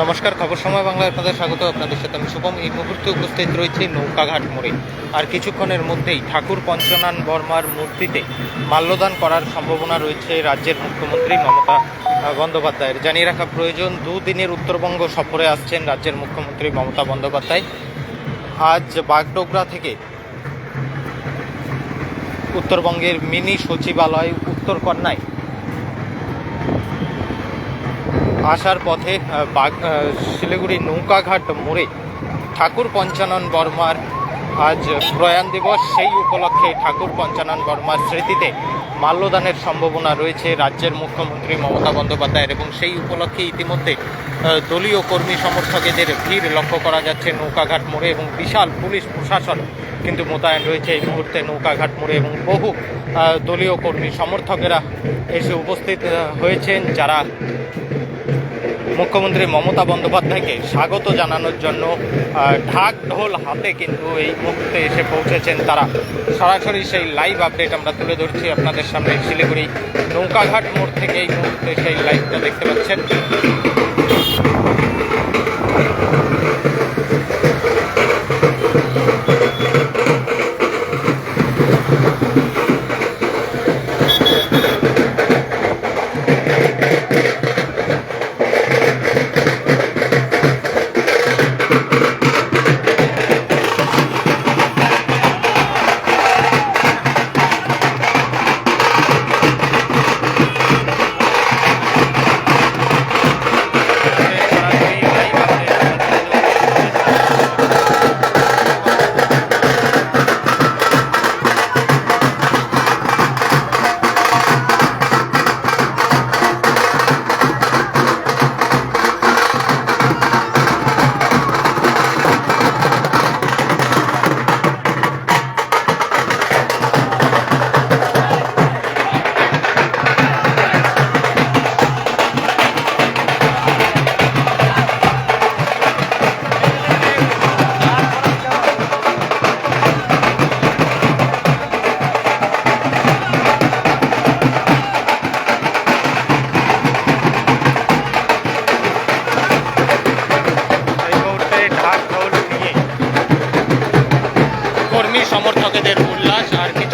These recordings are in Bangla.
নমস্কার, খবর সময় বাংলা আপনাদের স্বাগত। আপনাদের সাথে আমি শুভম। এই মুহূর্তে উপস্থিত রয়েছে নৌকাঘাট মোড়ে। আর কিছুক্ষণের মধ্যেই ঠাকুর পঞ্চনান বর্মার মূর্তিতে মাল্যদান করার সম্ভাবনা রয়েছে রাজ্যের মুখ্যমন্ত্রী মমতা বন্দ্যোপাধ্যায়ের। জানিয়ে রাখা প্রয়োজন, দুদিনের উত্তরবঙ্গ সফরে আসছেন রাজ্যের মুখ্যমন্ত্রী মমতা বন্দ্যোপাধ্যায়। আজ বাগডোগরা থেকে উত্তরবঙ্গের মিনি সচিবালয় উত্তরকন্যায় আসার পথে শিলিগুড়ি নৌকাঘাট মোড়ে ঠাকুর পঞ্চানন বর্মার আজ প্রয়াণ দিবস। সেই উপলক্ষে ঠাকুর পঞ্চানন বর্মার স্মৃতিতে মাল্যদানের সম্ভাবনা রয়েছে রাজ্যের মুখ্যমন্ত্রী মমতা বন্দ্যোপাধ্যায়ের এবং সেই উপলক্ষে ইতিমধ্যে দলীয় কর্মী সমর্থকেদের ভিড় লক্ষ্য করা যাচ্ছে নৌকাঘাট মোড়ে এবং বিশাল পুলিশ প্রশাসন কিন্তু মোতায়েন রয়েছে এই মুহূর্তে নৌকাঘাট মোড়ে এবং বহু দলীয় কর্মী সমর্থকেরা এসে উপস্থিত হয়েছেন যারা মুখ্যমন্ত্রী মমতা বন্দ্যোপাধ্যায়কে স্বাগত জানানোর জন্য ঢাক ঢোল হাতে কিন্তু এই মুহূর্তে এসে পৌঁছেছেন তারা। সরাসরি সেই লাইভ আপডেট আমরা তুলে ধরছি আপনাদের সামনে শিলিগুড়ি নৌকাঘাট মোড় থেকে এই মুহূর্তে সেই লাইভটা দেখতে পাচ্ছেন। কর্মী সমর্থকদের উল্লাস আর কিছুক্ষণের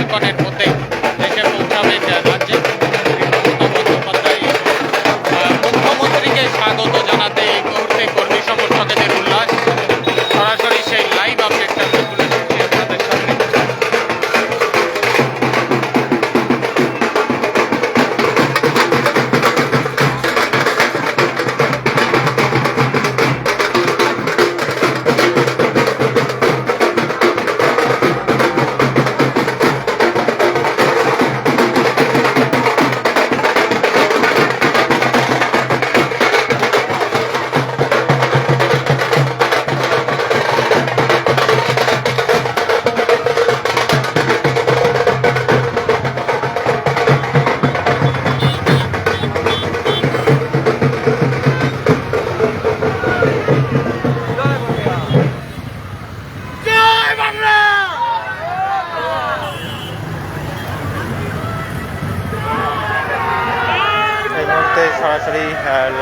মুহূর্তে সরাসরি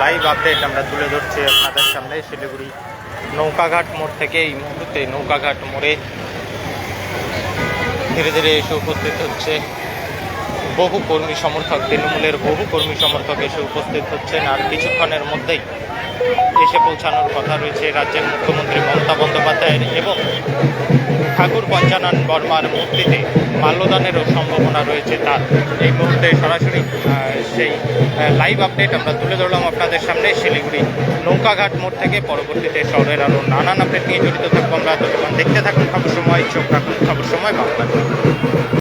লাইভ আপডেট আমরা তুলে ধরছি আপনাদের সামনে শিলিগুড়ি নৌকাঘাট মোড় থেকে এই মুহূর্তে নৌকাঘাট মোড়ে ধীরে ধীরে এসে উপস্থিত হচ্ছে। বহু কর্মী সমর্থক, তৃণমূলের বহু কর্মী সমর্থক এসে উপস্থিত হচ্ছেন আর কিছুক্ষণের মধ্যেই এসে পৌঁছানোর কথা রয়েছে রাজ্যের মুখ্যমন্ত্রী মমতা বন্দ্যোপাধ্যায়ের এবং ঠাকুর পঞ্চানন বর্মার মূর্তিতে মাল্যদানেরও সম্ভাবনা রয়েছে তার। এই মুহূর্তে সরাসরি সেই লাইভ আপডেট আমরা তুলে ধরলাম আপনাদের সামনে শিলিগুড়ি নৌকাঘাট মোড় থেকে। পরবর্তীতে শহরের আরও নানান আপডেট নিয়ে জড়িত থাকব আমরা। দেখতে থাকুন, খবর সময়, চোখ রাখুন, খবর সময়, বাংলা।